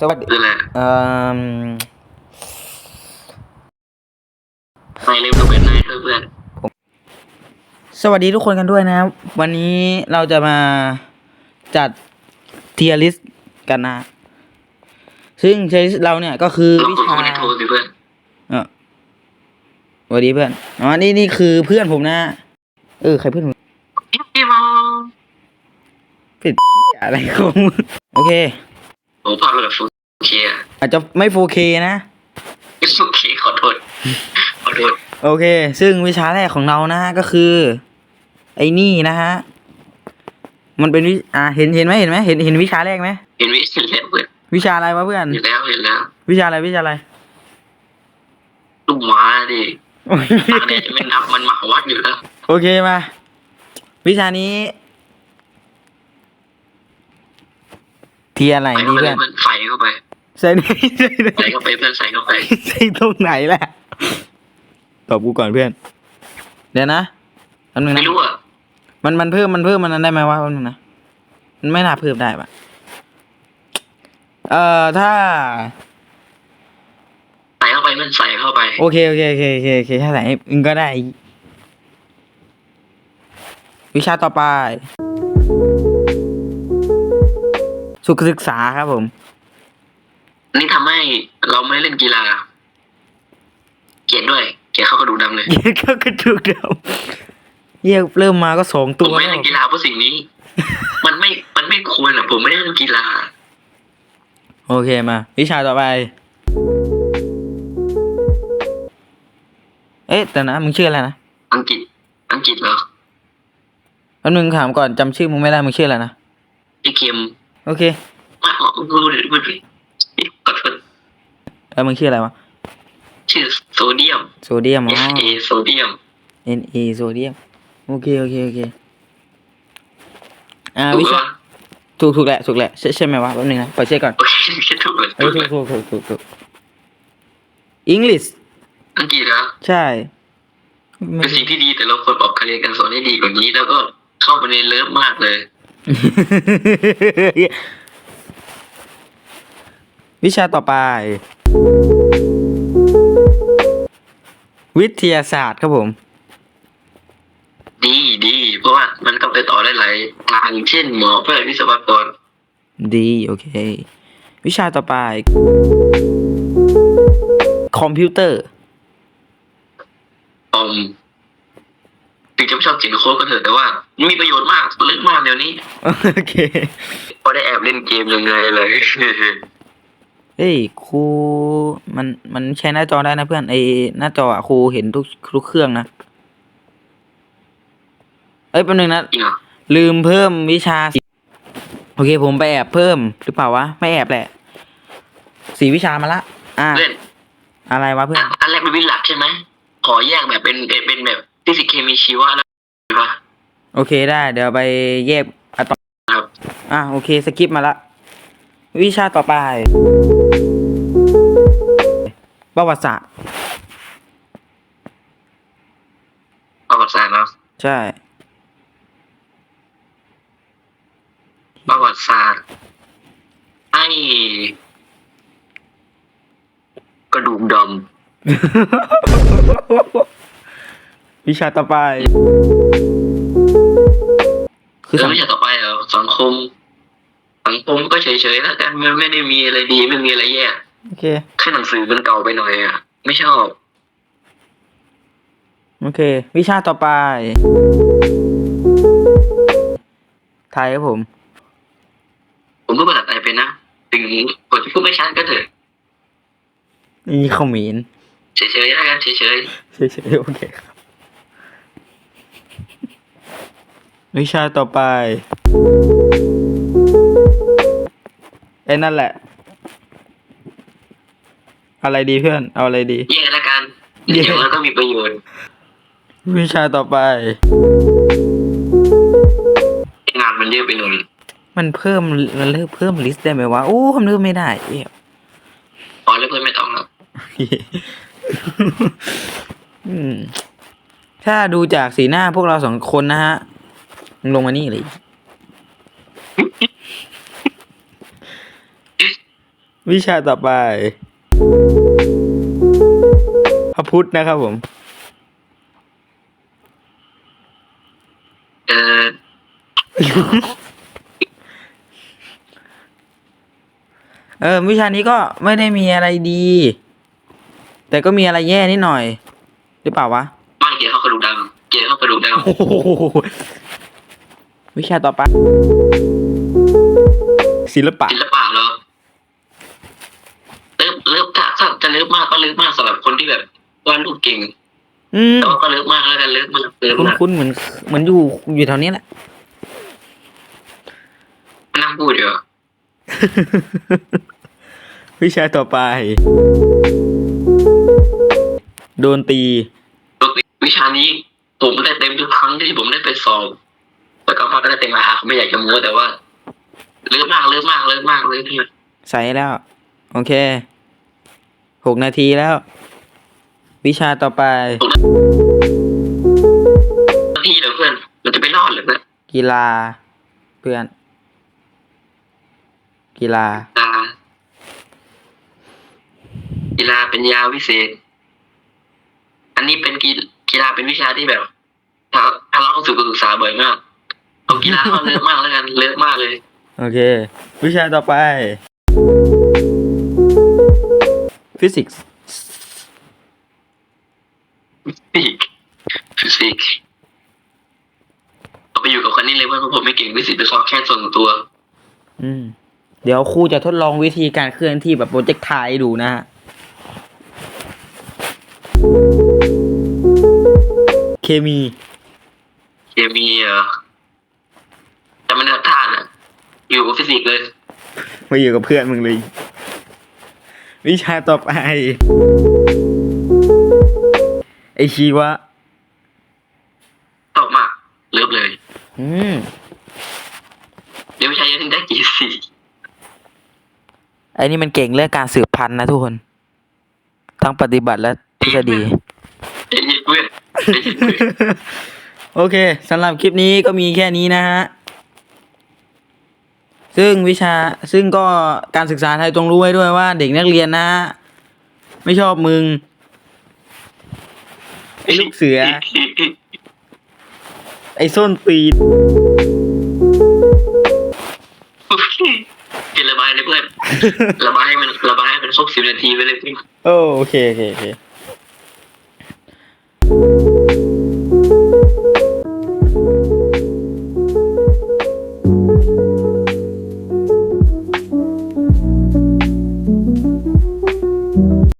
สวัสดีคืออะไรเอ่อไม่ลืมดูเป็นนายเพื่อนสวัสดีทุกคนกันด้วยนะครับ วันนี้เราจะมาจัดเทียริสกันนะ ซึ่งเทียริสเราเนี่ยก็คือเราวิกดชา คนในโทรสิเพื่อนเออสวัสดีเพื่อน อ๋อ นี่นี่คือเพื่อนผมนะ เออ ใครเพื่อนผมพี่มองผิดอะไรของมึงโอเค โอ้ภาพแบบฟูเคอะ อาจจะไม่ 4K นะ โอเคขอโทษ ขอโทษ โอเค ซึ่งวิชาแรกของเรานะฮะก็คือ ไอ้นี่นะฮะ มันเป็นวิอ่าเห็นเห็นไหมเห็นไหมเห็นเห็นวิชาแรกไหมเห็นวิเห็นแล้วเพื่อนวิชาอะไรวะเพื่อน เห็นแล้วเห็นแล้ววิชาอะไรวิชาอะไร ลูกหมาดิตาเนี่ยจะไม่นับมันหมาวัดอยู่แล้ว โอเคมา วิชานี้ ทียอะไรใส่ดีเข้าไปเพื่อนเพื่อนใส่เข้าไปใส่ไหนใส่ไหนใส่เข้าไปเพื่อนใส่เข้าไปใส่ตรงไหนแหละตอบกูก่อนเพื่อน เดี๋ยวนะแป๊บนึงไม่นะรู้อะมันมันเพิ่มมันเพิ่มมันนั้นได้ไหมวะแป๊บนึงนะมันไม่น่าเพิ่มได้ปะเอ่อถ้าใส่เข้าไปเพื่อนใส่เข้าไปโอเคโอเคโอเคโอเคโอเคถ้าไหนอึงก็ได้ วิชาต่อไป สุขศึกษาครับผม นี่ทำให้เราไม่เล่นกีฬา เกลียดด้วย เกลียดเข้ากระดูกดำเลย เยี่ยก็กระดูกเดาเยี่ยเริ่มมาก็สองผตัมวไม่แล้วเล่นกีฬาเพราะสิ่งนี้ มันไม่ มันไม่ควรอะ ผมไม่ได้เล่นกีฬา โอเคมา วิชาต่อไป เอ๊ะ แต่นะ มึงชื่ออะไรนะอังกฤษ อังกฤษเหรอแป๊บนึงถามก่อนจำชื่อมึงไม่ได้มึงชื่ออะไรนะไอเกม โอเคมาเอาดูดิดูดิกดกดแล้วมึงชื่ออะไรวะชื่อโซเดียม โซเดียมอ๋อ F A โซเดียม N A โซเดียมโอเคโอเคโอเคอ่าถูวิกชาปะถูกถูกแหละถูกแหละใช่ใช่ไหมวะแป๊บนึงนะขอเช็คก่อนโอเคคิดถูกเลยเออถูกถูกถูกถูกถูก English อังกฤษเหรอใช่ไม่เป็นสิ่งที่ดีแต่เราควรปรับการเรียนการสอนให้ดีกว่านี้ แล้วก็เข้าไปในเลิฟมากเลย วิชาต่อไป วิทยาศาสตร์ครับผม ดีดีเพราะว่ามันก็ไปต่อได้หลายทางเช่นหมอแพทย์วิศวกร ดีโอเค วิชาต่อไป คอมพิวเตอร์อมถึง จะไม่ชอบเขียนโค้ดก็เถอะแต่ว่ามันมีประโยชน์มากลึกมากเดี๋ยวนี้โอเคพอได้แอบเล่นเกมยังไงเลยเฮ้ยครูมันมันใช้หน้าจอได้นะเพื่อนไอหน้าจออะครูเห็นทุกทุกเครื่องนะเอ้ยแป๊บนึงนะจริงเหรอลืมเพิ่มวิชาสีโอเคผมไปแอบเพิ่มหรือเปล่าวะไม่แอบแหละสีวิชามาละ อ่า เล่นอะไรวะเพื่อนอะอันแรกเป็นวิทย์หลักใช่ไหมขอแยกแบบเป็นเป็นเป็นแบบ ฟิสิกส์เคมีชีวะแล้วปะโอเคได้ เดี๋ยวไปแยกอะตอมครับ อะโอเคสกิปมาละ วิชาต่อไป ประวัติศาสตร์ ประวัติศาสตร์เนาะใช่ ประวัติศาสตร์ไอ้กระดูกด วิชาต่อไปำคือแล้สัวงวิชาต่อไปเหรอสังคม สังคมก็เฉยๆแล้วกันมันไม่ได้มีอะไรดีไม่มีอะไรแย่โอเค แค่หนังสือมันเก่าไปหน่อยอะ ไม่ชอบโอเค วิชาต่อไป ไทยครับผม ผมพูดภาษาไทยเป็นนะถึงผมจะพูดไม่ชัดก็เถอะนี่เขาหมีนเฉยๆแล้วกันเฉยเฉยๆโอเคครับ วิชาต่อไปไอ้นั่นแหละ อะไรดีเพื่อน เอาอะไรดีๆแย่แล้วกันแย่เดี๋ยวแล้วก็มีประโยชน์ วิชาต่อไป งานมันเยอะไปหน่อยมันเพิ่มมันเริ่มเพิ่มลิสต์ได้ไหมวะโอ้มันเริ่มไม่ได้เอ๊ะพอแล้วเพื่อนไม่ต้องแล้วอืมถ้าดูจากสีหน้าพวกเราสองคนนะฮะ มึงลงมานี่เลย วิชาต่อไปพระพุทธนะครับผม เออเออ วิชานี้ก็ไม่ได้มีอะไรดี แต่ก็มีอะไรแย่นิดหน่อย หรือเปล่าวะ ไม่เกียร์เข้ากระดูกดำเกียร์เข้ากระดูกดโอ้โห วิชาต่อไป ศิลปะำศิลปะเหรอเลิฟเลิฟถ้าถ้าจะเลิฟมากก็เลิฟมากสำหรับคนที่แบบวาดรูปเก่งอืมแต่ว่าก็เลิฟมากแล้วกันเลิฟมากเลิฟคุ้นมากคุ้นๆเหมือนเหมือนอยู่อยู่แถวนี้แหละ นั่งพูดเดี๋ยววิชาต่อไป โดนตี วิชานี้ผมได้เต็มทุกครั้งที่ผมได้ไปสอบ แต่ก็มาก็ได้เต็มราคาไม่อยากจะโม้แต่ว่าเลิฟมากเลิฟมากเลิฟมากเลยที่ใส่แล้ว โอเคหกนาทีแล้ว วิชาต่อไปที่เดี๋ยวเพื่อนมันจะไปรอดหรือเปล่ากีฬา เพื่อนกีฬากีฬา กีฬาเป็นยาวิเศษ อันนี้เป็นกีกีฬาเป็นวิชาที่แบบถ้าถ้าเราเข้าสู่การศึกษาบ่อยมาก เอากีฬาเข้าเลิกมากแล้วกันเลิกมากเลย โอเค วิชาต่อไป ฟิสิกส์ฟิสิกส์ฟิสิกส์เอาไปอยู่กับคนนี้เลยเพราะผมไม่เก่งฟิสิกส์เป็นความแค่ส่วนตัว อืม เดี๋ยวครูจะทดลองวิธีการเคลื่อนที่แบบโปรเจกต์ไทยดูนะฮะ เคมี เคมีเหรอแต่มันทัดท่าน่ะ อยู่กับฟิสิกส์เลยมาอยู่กับเพื่อนมึงเลย วิชาต่อไป ไอชีวะชอบมากเลิฟเลย อืม เดี๋ยววิชาเยอะถึงได้กี่สี่ไอ้นี่มันเก่งเรื่องการสืบพันธุ์นะทุกคน ทั้งปฏิบัติและทฤษฎีไอ้เพื่อนไอ้เพื่อน โอเคสำหรับคลิปนี้ก็มีแค่นี้นะฮะ ซึ่งวิชาซึ่งก็การศึกษาไทยตรงรู้ไว้ด้วยว่าเด็กนักเรียนนะ ไม่ชอบมึงไอ้ลูกเสือ ไอ้ส้นตีนกินระบายเลยเพื่อน ระบายให้มันระบายให้มันครบสิบนาทีไปเลยเพื่อนโอเคโอเคโอเค